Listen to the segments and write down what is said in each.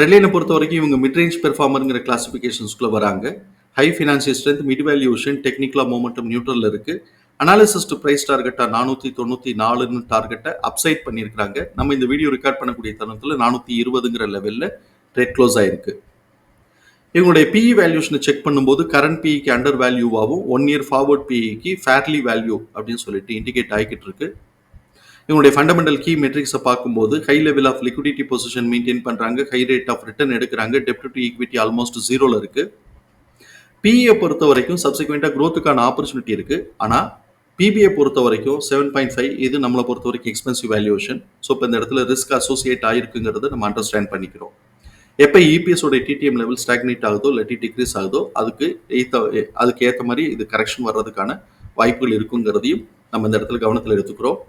ரெட்லைனை பொறுத்த வரைக்கும் இவங்க மிட்ரேஞ்ச் பெர்ஃபார்மருங்கிற கிளாசிஃபிகேஷன்ஸ்குள்ள வராங்க. High financial strength mid valuation டெக்னிக்கலா மூமெண்டம் நியூட்ரலில் இருக்கு. அனாலிசிஸ் டு பிரைஸ் டார்கெட்டாக நானூற்றி தொண்ணூற்றி நாலுன்னு டார்கெட்டை அப்சைட் பண்ணியிருக்கிறாங்க. நம்ம இந்த வீடியோ ரெக்கார்ட் பண்ணக்கூடிய தருணத்தில் நானூற்றி இருபதுங்கிற லெவலில் ட்ரேட் க்ளோஸ் ஆயிருக்கு. இவங்களுடைய பிஇ வேல்யூஷனை செக் பண்ணும்போது கரண்ட் பிஇக்கு அண்டர் வேல்யூவாகவும் ஒன் இயர் ஃபார்வர்ட் பிஇக்கு ஃபேர்லி வேல்யூ அப்படின்னு சொல்லிட்டு இண்டிகேட் ஆகிக்கிட்டு இருக்கு. இவங்களுடைய ஃபண்டமெண்டல் கீ மெட்ரிக்ஸை பார்க்கும்போது high level of liquidity position maintain பண்ணுறாங்க ஹை ரேட் ஆஃப் ரிட்டர்ன் எடுக்கிறாங்க. டெப்ட் டு ஈக்விட்டி ஆல்மோஸ்ட் ஜீரோவில் இருக்குது பிஇயை பொறுத்த வரைக்கும் சப்சிக்வெண்ட்டாக க்ரோத்துக்கான ஆப்பர்ச்சுனிட்டி இருக்குது ஆனால் பிபிஐ பொறுத்த வரைக்கும் செவன் பாயிண்ட் ஃபைவ் இது நம்மளை பொறுத்த வரைக்கும் எக்ஸ்பென்சிவ் வேல்யூஷன் ஸோ இப்போ இந்த இடத்துல ரிஸ்க் அசோசியேட் ஆகிருக்குங்கிறத நம்ம அண்டர்ஸ்டாண்ட் பண்ணிக்கிறோம். எப்போ இபிஎஸ் டிடிஎம் லெவல் ஸ்டாக்னேட் ஆகுதோ இல்லாட்டி டிக்ரீஸ் ஆகுதோ அதுக்கு ஏத்த அதுக்கு ஏற்ற மாதிரி இது கரெக்ஷன் வர்றதுக்கான வாய்ப்புகள் இருக்குங்கிறதையும் நம்ம இந்த இடத்துல கவனத்தில் எடுத்துக்கிறோம்.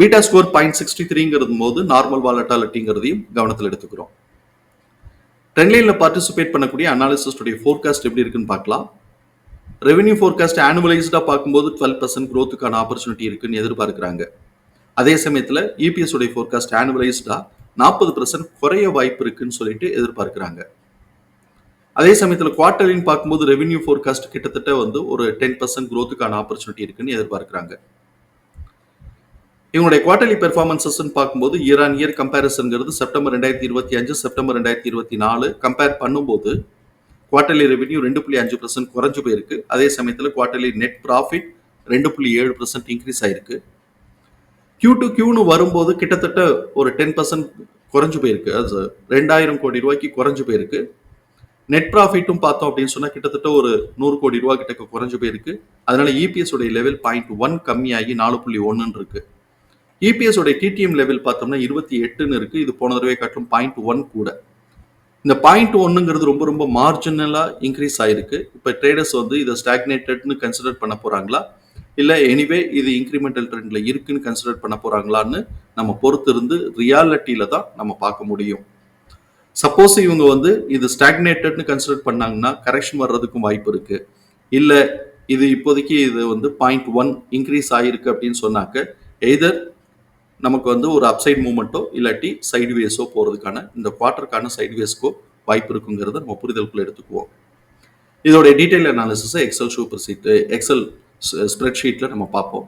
பீட்டா ஸ்கோர் பாயிண்ட் சிக்ஸ்டி த்ரீங்கிறது போது நார்மல் வாலட்டாலிட்டிங்கிறதையும் கவனத்தில் எடுத்துக்கிறோம். ட்ரெண்ட்லைனில் பார்ட்டிசிபேட் பண்ணக்கூடிய அனாலிசிஸ்டுடைய ஃபோர்காஸ்ட் எப்படி இருக்குன்னு பார்க்கலாம். ரெவென்யூ ஃபோர்காஸ்ட் ஆனுவலைஸ்டாக பார்க்கும்போது டுவெல் பர்சன்ட் க்ரோத்துக்கான ஆப்பர்ச்சுனிட்டி இருக்குன்னு எதிர்பார்க்குறாங்க. அதே சமயத்தில் இபிஎஸ் உடைய ஃபோர்காஸ்ட் ஆனுவலைஸ்டாக நாற்பது பர்சன்ட் குறைய வாய்ப்பு இருக்குன்னு சொல்லிட்டு எதிர்பார்க்குறாங்க. அதே சமயத்தில் குவார்டர்லின்னு பார்க்கும்போது ரெவென்யூ ஃபோர்காஸ்ட் கிட்டத்தட்ட வந்து ஒரு டென் பர்சன்ட் க்ரோத்துக்கான ஆப்பர்ச்சுனிட்டி இருக்குன்னு எதிர்பார்க்குறாங்க. இவங்களுடைய குவார்டர்லி பெர்ஃபார்மன்சஸ் பார்க்கும்போது இயர் ஆன் இயர் கம்பேரிசன்ங்கிறது செப்டம்பர் ரெண்டாயிரத்தி இருபத்தி அஞ்சு செப்டம்பர் ரெண்டாயிரத்தி இருபத்தி நாலு. கம்பேர் பண்ணும்போது குவார்டர்லி ரெவென்யூ ரெண்டு புள்ளி அஞ்சு பர்சன்ட் குறைஞ்சு போயிருக்கு. அதே சமயத்தில் குவார்டர்லி நெட் ப்ராஃபிட் ரெண்டு புள்ளி ஏழு பர்சன்ட் இன்க்ரீஸ் ஆயிருக்கு. கியூ டு கியூன்னு வரும்போது கிட்டத்தட்ட ஒரு டென் பர்சன்ட் குறைஞ்சு போயிருக்கு. அது ரெண்டாயிரம் கோடி ரூபாய்க்கு குறைஞ்சு போயிருக்கு. நெட் ப்ராஃபிட்டும் பார்த்தோம் அப்படின்னு சொன்னால் கிட்டத்தட்ட ஒரு நூறு கோடி ரூபா கிட்ட குறைஞ்சு போயிருக்கு. அதனால இபிஎஸ் உடைய லெவல் பாயிண்ட் ஒன் கம்மியாகி நாலு புள்ளி ஒன்றுன்னு இருக்குது இபிஎஸ் உடைய டிடிஎம் லெவல் பார்த்தோம்னா இருபத்தி எட்டுன்னு இருக்கு. இது போன தடவை காட்டும் பாயிண்ட் ஒன் கூட. இந்த பாயிண்ட் ஒன்னுங்கிறது ரொம்ப ரொம்ப மார்ஜினலா இன்க்ரீஸ் ஆயிருக்கு. இப்போ ட்ரேடர்ஸ் வந்து இதை ஸ்டாக்னேட்டட்னு கன்சிடர் பண்ண போறாங்களா? இல்லை எனிவே இது இன்க்ரிமெண்டல் ட்ரெண்ட்ல இருக்குன்னு கன்சிடர் பண்ண போறாங்களான்னு நம்ம பொறுத்து இருந்து ரியாலிட்டியில தான் நம்ம பார்க்க முடியும். சப்போஸ் இவங்க வந்து இது ஸ்டாக்னேட்டட்னு கன்சிடர் பண்ணாங்கன்னா கரெக்ஷன் வர்றதுக்கும் வாய்ப்பு இருக்கு. இல்லை இது இப்போதைக்கு இது வந்து பாயிண்ட் ஒன் இன்க்ரீஸ் ஆயிருக்கு அப்படின்னு சொன்னாக்க எய்தர் நமக்கு வந்து ஒரு அப்சைட் மூமெண்ட்டோ இல்லாட்டி சைடு வேஸோ போகிறதுக்கான இந்த குவார்ட்டருக்கான சைடு வேஸ்க்கோ வாய்ப்பு இருக்குங்கிறத நம்ம புரிதலுக்குள்ள எடுத்துக்குவோம். இதோடைய detail அனாலிசிஸை excel super sheet excel spread ஷீட்டில் நம்ம பார்ப்போம்.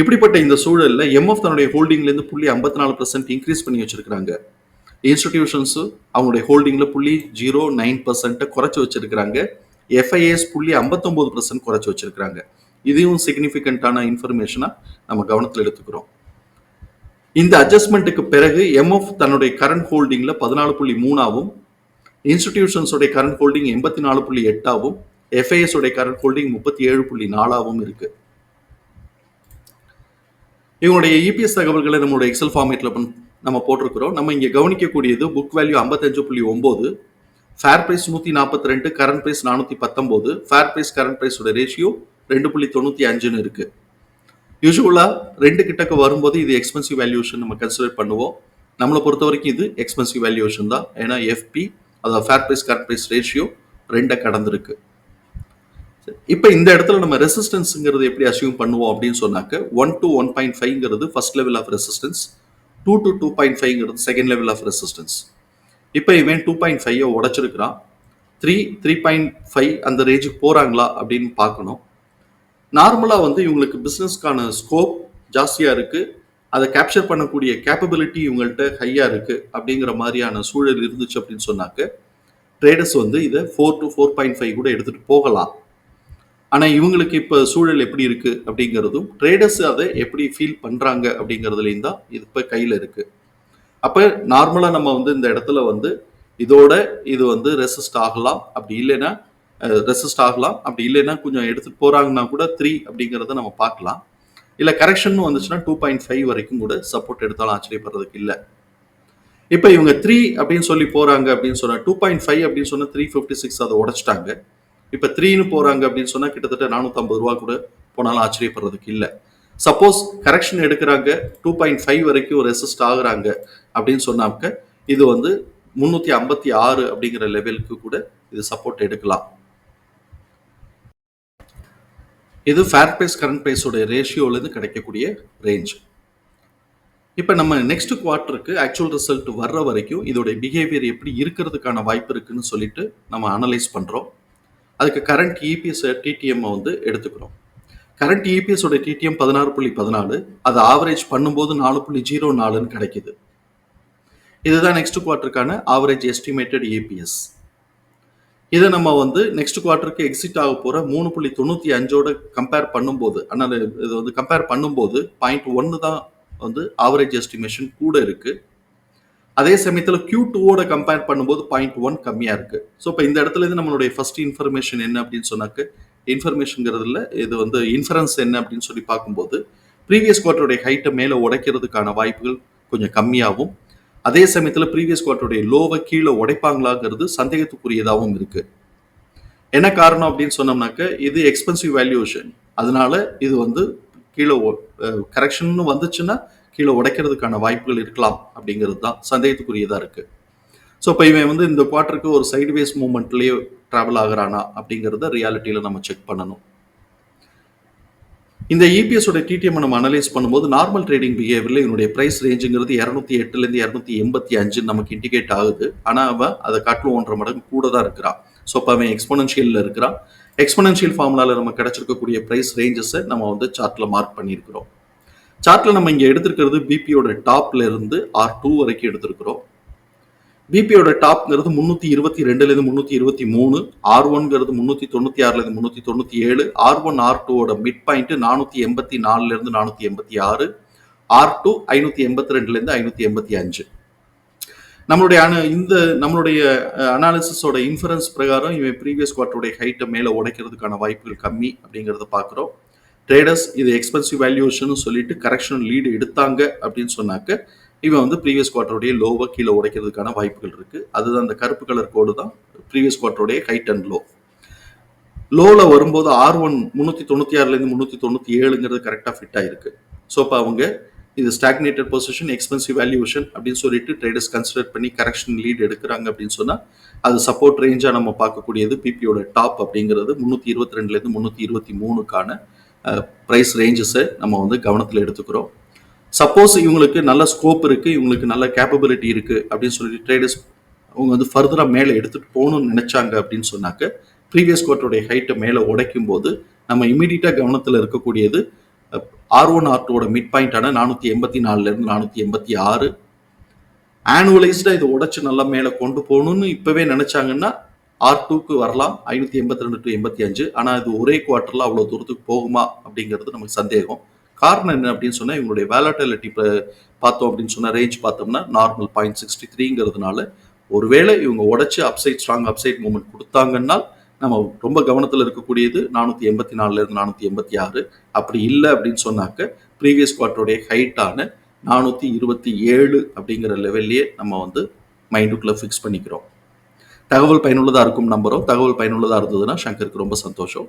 இப்படிப்பட்ட இந்த சூழலில் எம்எஃப் தன்னுடைய ஹோல்டிங்லேருந்து புள்ளி ஐம்பத்தி நாலு பர்சன்ட் இன்க்ரீஸ் பண்ணி வச்சிருக்கிறாங்க. இன்ஸ்டிடியூஷன்ஸு அவங்களுடைய ஹோல்டிங்கில் புள்ளி ஜீரோ நைன் பர்சன்ட்டை குறைச்சி வச்சிருக்கிறாங்க. எஃப்ஐஎஸ் புள்ளி ஐம்பத்தொம்போது பர்சன்ட் குறைச்சி வச்சிருக்கிறாங்க. இதையும் சிக்னிஃபிகண்ட்டான இன்ஃபர்மேஷனாக நம்ம கவனத்தில் எடுத்துக்கிறோம். இந்த அட்ஜஸ்ட்மெண்ட்டுக்கு பிறகு எம்எஃப் தன்னுடைய கரண்ட் ஹோல்டிங்கில் பதினாலு புள்ளி மூணாவும் இன்ஸ்டிடியூஷன்ஸோடைய கரண்ட் ஹோல்டிங் எண்பத்தி நாலு புள்ளி எட்டாவும் எஃப்ஐஎஸ் உடைய கரண்ட் ஹோல்டிங் முப்பத்தி ஏழு புள்ளி நாலாவும் இருக்கு. இவங்களுடைய இபிஎஸ் தகவல்களை நம்மளுடைய எக்ஸல் ஃபார்மேட்டில் நம்ம போட்டிருக்கிறோம். நம்ம இங்கே கவனிக்கக்கூடியது புக் வேல்யூ ஐம்பத்தஞ்சு புள்ளி ஒம்பது ஃபேர் பிரைஸ் நூற்றி நாற்பத்தி ரெண்டு கரண்ட் ப்ரைஸ் நானூற்றி பத்தொம்போது ஃபேர் ப்ரைஸ் கரண்ட் ப்ரைஸோட ரேஷியோ ரெண்டு புள்ளி தொண்ணூற்றி அஞ்சுன்னு இருக்குது யூஸ்வலாக ரெண்டு கிட்டக்கு வரும்போது இது எக்ஸ்பென்சிவ் வேல்யூஷன் நம்ம கன்சிடர் பண்ணுவோம். நம்மளை பொறுத்த வரைக்கும் இது எக்ஸ்பென்சிவ் வேல்யூஷன் தான். ஏன்னா எஃப்பி அதாவது fair price correct price ratio ரெண்டை கடந்திருக்கு. இப்போ இந்த இடத்துல நம்ம ரெசிஸ்டன்ஸுங்கிறது எப்படி அசியூம் பண்ணுவோம் அப்படின்னு சொன்னாக்க one to one point ஃபைவ்ங்கிறது first level of resistance two to two point ஃபைவ்ங்கிறது second level of resistance இப்போ இவன் டூ பாயிண்ட் ஃபைவை உடச்சிருக்கிறான். த்ரீ த்ரீ பாயிண்ட் ஃபைவ் அந்த ரேஞ்சுக்கு போகிறாங்களா அப்படின்னு பார்க்கணும். நார்மலாக வந்து இவங்களுக்கு பிஸ்னஸ்க்கான ஸ்கோப் ஜாஸ்தியாக இருக்குது அதை கேப்சர் பண்ணக்கூடிய கேப்பபிலிட்டி இவங்கள்ட்ட ஹையாக இருக்குது அப்படிங்கிற மாதிரியான சூழல் இருந்துச்சு அப்படின்னு சொன்னாக்க ட்ரேடர்ஸ் வந்து இதை four to four point five கூட எடுத்துகிட்டு போகலாம். ஆனால் இவங்களுக்கு இப்போ சூழல் எப்படி இருக்குது அப்படிங்கிறதும் ட்ரேடர்ஸ் அதை எப்படி ஃபீல் பண்ணுறாங்க அப்படிங்கிறதுலேயும் தான் இது இப்போ கையில் இருக்குது அப்போ நார்மலாக நம்ம வந்து இந்த இடத்துல வந்து இதோட இது வந்து ரெசிஸ்ட் ஆகலாம். அப்படி இல்லைன்னா ரெசிஸ்ட் ஆகலாம். அப்படி இல்லைன்னா கொஞ்சம் எடுத்துட்டு போறாங்கன்னா கூட த்ரீ அப்படிங்கிறத நம்ம பார்க்கலாம். இல்லை கரெக்ஷன் வந்துச்சுன்னா டூ பாயிண்ட் ஃபைவ் வரைக்கும் கூட சப்போர்ட் எடுத்தாலும் ஆச்சரியப்படுறதுக்கு இல்லை. இப்போ இவங்க த்ரீ அப்படின்னு சொல்லி போறாங்க அப்படின்னு சொன்னா டூ பாயிண்ட் ஃபைவ் அப்படின்னு சொன்னா த்ரீ ஃபிஃப்டி சிக்ஸ் அதை உடைச்சிட்டாங்க. இப்போ த்ரீன்னு போறாங்க அப்படின்னு சொன்னா கிட்டத்தட்ட நானூற்றம்பது ரூபா கூட போனாலும் ஆச்சரியப்படுறதுக்கு இல்லை. சப்போஸ் கரெக்ஷன் எடுக்கிறாங்க டூ பாயிண்ட் ஃபைவ் வரைக்கும் ரெசிஸ்ட் ஆகுறாங்க அப்படின்னு சொன்னாக்க இது வந்து முந்நூற்றி ஐம்பத்தி ஆறு அப்படிங்கிற லெவலுக்கு கூட இது சப்போர்ட் எடுக்கலாம். இது ஃபேர் ப்ரைஸ் கரண்ட் ப்ரைஸோட ரேஷியோலேருந்து கிடைக்கக்கூடிய ரேஞ்ச் இப்போ நம்ம நெக்ஸ்ட் குவார்ட்டருக்கு ஆக்சுவல் ரிசல்ட் வர்ற வரைக்கும் இதோட பிஹேவியர் எப்படி இருக்கிறதுக்கான வாய்ப்பு இருக்குன்னு சொல்லிட்டு நம்ம அனலைஸ் பண்ணுறோம் அதுக்கு கரண்ட் இபிஎஸ் டிடிஎம் வந்து எடுத்துக்கிறோம். கரண்ட் இபிஎஸோட டிடிஎம் பதினாறு புள்ளி பதினாலு அதை ஆவரேஜ் பண்ணும்போது நாலு புள்ளி ஜீரோ நாலுன்னு கிடைக்குது. இதுதான் நெக்ஸ்ட் குவார்ட்டருக்கான ஆவரேஜ் எஸ்டிமேட்டட் இபிஎஸ் இதை நம்ம வந்து நெக்ஸ்ட் குவார்ட்டருக்கு எக்ஸிட் ஆக போகிற மூணு புள்ளி தொண்ணூற்றி அஞ்சோட கம்பேர் பண்ணும்போது ஆனால் இது வந்து கம்பேர் பண்ணும்போது பாயிண்ட் ஒன்று தான் வந்து ஆவரேஜ் எஸ்டிமேஷன் கூட இருக்கு. அதே சமயத்தில் கியூ டூவோட கம்பேர் பண்ணும்போது பாயிண்ட் ஒன் கம்மியாக இருக்கு. ஸோ இப்போ இந்த இடத்துல இருந்து நம்மளுடைய ஃபர்ஸ்ட் இன்ஃபர்மேஷன் என்ன அப்படின்னு சொன்னாக்க இன்ஃபர்மேஷனுங்கிறதுல இது வந்து இன்ஃபரன்ஸ் என்ன அப்படின்னு சொல்லி பார்க்கும்போது ப்ரீவியஸ் குவார்ட்டருடைய ஹைட்டை மேலே உடைக்கிறதுக்கான வாய்ப்புகள் கொஞ்சம் கம்மியாகவும் அதே சமயத்தில் ப்ரீவியஸ் குவார்ட்டருடைய லோவை கீழே உடைப்பாங்களாங்கிறது சந்தேகத்துக்குரியதாகவும் இருக்கு. என்ன காரணம் அப்படின்னு சொன்னோம்னாக்க இது எக்ஸ்பென்சிவ் வேல்யூஷன் அதனால இது வந்து கீழே கரெக்ஷன் வந்துச்சுன்னா கீழே உடைக்கிறதுக்கான வாய்ப்புகள் இருக்கலாம் அப்படிங்கிறது தான் சந்தேகத்துக்குரியதாக இருக்கு. ஸோ இப்போ இவன் வந்து இந்த குவார்ட்டருக்கு ஒரு சைட்வேஸ் மூமெண்ட்லேயே ட்ராவல் ஆகிறானா அப்படிங்கிறத ரியாலிட்டியில் நம்ம செக் பண்ணணும். இந்த இபிஎஸோட டிடிஎம் நம்ம அனலைஸ் பண்ணும்போது நார்மல் ட்ரேடிங் பிஹேவியரில் என்னுடைய ப்ரைஸ் ரேஞ்சுங்கிறது இரநூத்தி எட்டுலேருந்து இரநூத்தி எண்பத்தி அஞ்சு நமக்கு இண்டிகேட் ஆகுது. ஆனால் அவன் அதை காட்டிலும் ஒன்றரை மடங்கு கூட தான் இருக்கிறான் ஸோ அப்போ அவன் எக்ஸ்போனன்ஷியலில் இருக்கிறான். எக்ஸ்போனன்ஷியல் ஃபார்முலாவில் நம்ம கிடைச்சிருக்கக்கூடிய ப்ரைஸ் ரேஞ்சஸை நம்ம வந்து சார்ட்டில் மார்க் பண்ணியிருக்கிறோம். சார்ட்டில் நம்ம இங்கே எடுத்திருக்கிறது பிபியோட டாப்ல இருந்து ஆர் டூ வரைக்கும் எடுத்திருக்கிறோம். பிபியோட டாப்ங்கிறது முன்னூத்தி இருபத்தி ரெண்டுலேருந்து முன்னூத்தி இருபத்தி மூணு ஆர் ஒன்ங்கிறது முன்னூத்தி தொண்ணூற்றி ஆறுலேருந்து முன்னூத்தி தொண்ணூற்றி ஏழு ஆர் ஒன் ஆர் டூவோட மிட் பாயிண்ட் நானூற்றி எண்பத்தி நாலுலேருந்து நானூற்றி எண்பத்தி ஆறு ஆர் டூ ஐநூற்றி எண்பத்தி ரெண்டுலேருந்து ஐநூற்றி எண்பத்தி அஞ்சு. நம்மளுடைய அனு இந்த நம்மளுடைய அனாலிசிஸோட இன்ஃபரன்ஸ் பிரகாரம் இவன் ப்ரீவியஸ் குவார்ட்டருடைய ஹைட்டை மேலே உடைக்கிறதுக்கான வாய்ப்புகள் கம்மி அப்படிங்கிறத பார்க்குறோம் ட்ரேடர்ஸ் இது எக்ஸ்பென்சிவ் வேல்யூஷன் சொல்லிட்டு கரெக்ஷன் லீடு எடுத்தாங்க அப்படின்னு சொன்னாக்க இவன் வந்து ப்ரீவியஸ் குவார்ட்டருடைய லோவை கீழே உடைக்கிறதுக்கான வாய்ப்புகள் இருக்குது அதுதான் அந்த கருப்பு கலர் கோடு தான் ப்ரீவியஸ் குவார்ட்டருடைய ஹைட் அண்ட் லோ லோவில் வரும்போது ஆர் ஒன் முந்நூற்றி தொண்ணூற்றி ஆறுலேருந்து முந்நூற்றி தொண்ணூற்றி ஏழுங்கிறது கரெக்டாக ஃபிட் ஆகிருக்கு ஸோ இப்போ அவங்க இது ஸ்டாக்னேட்டட் பொசிஷன் எக்ஸ்பென்சிவ் வேல்யூஷன் அப்படின்னு சொல்லிட்டு ட்ரேடர்ஸ் கன்சிடர் பண்ணி கரெக்ஷன் லீட் எடுக்கிறாங்க அப்படின்னு சொன்னால் அது சப்போர்ட் ரேஞ்சாக நம்ம பார்க்கக்கூடியது பிபியோட டாப் அப்படிங்கிறது முந்நூற்றி இருபத்தி ரெண்டுலேருந்து முந்நூற்றி இருபத்தி மூணுக்கான ப்ரைஸ் ரேஞ்சஸை நம்ம வந்து கவனத்தில் எடுத்துக்கிறோம். சப்போஸ் இவங்களுக்கு நல்ல ஸ்கோப் இருக்குது இவங்களுக்கு நல்ல கேப்பபிலிட்டி இருக்குது அப்படின்னு சொல்லிட்டு ட்ரேடர்ஸ் அவங்க வந்து ஃபர்தராக மேலே எடுத்துகிட்டு போகணும்னு நினச்சாங்க அப்படின்னு சொன்னாக்க ப்ரீவியஸ் குவார்ட்டருடைய ஹைட்டை மேலே உடைக்கும் போது நம்ம இமீடியட்டாக கவனத்தில் இருக்கக்கூடியது ஆர் ஒன் ஆர் டூவோட மிட் பாயிண்டான நானூற்றி எண்பத்தி நாலுலேருந்து நானூற்றி எண்பத்தி ஆறு. ஆனுவலைஸ்டாக இதை உடச்சி நல்லா மேலே கொண்டு போகணும்னு இப்போவே நினச்சாங்கன்னா ஆர் டூக்கு வரலாம் ஐநூற்றி எண்பத்தி ரெண்டு டு எண்பத்தி அஞ்சு. ஆனால் இது ஒரே குவார்ட்டரில் அவ்வளோ தூரத்துக்கு போகுமா அப்படிங்கிறது நமக்கு சந்தேகம். காரணம் என்ன அப்படின்னு சொன்னால் இவங்களுடைய வேலாட்டிலிட்டி பார்த்தோம் அப்படின்னு சொன்னால் ரேஞ்ச் பார்த்தோம்னா நார்மல் பாயிண்ட் சிக்ஸ்டி த்ரீங்கிறதுனால ஒருவேளை இவங்க உடச்சி அப்சைட் ஸ்ட்ராங் அப்சைட் மூமெண்ட் கொடுத்தாங்கன்னா நம்ம ரொம்ப கவனத்தில் இருக்கக்கூடியது நானூற்றி எண்பத்தி நாலுலேருந்து நானூற்றி எண்பத்தி ஆறு. அப்படி இல்லை அப்படின்னு சொன்னாக்க ப்ரீவியஸ் குவார்ட்டருடைய ஹைட்டான நானூற்றி இருபத்தி ஏழு அப்படிங்கிற லெவல்லையே நம்ம வந்து மைண்டுக்குள்ளே ஃபிக்ஸ் பண்ணிக்கிறோம். தகவல் பயனுள்ளதாக இருக்கும் நம்புகிறோம் தகவல் பயனுள்ளதாக இருந்ததுன்னா சங்கருக்கு ரொம்ப சந்தோஷம்.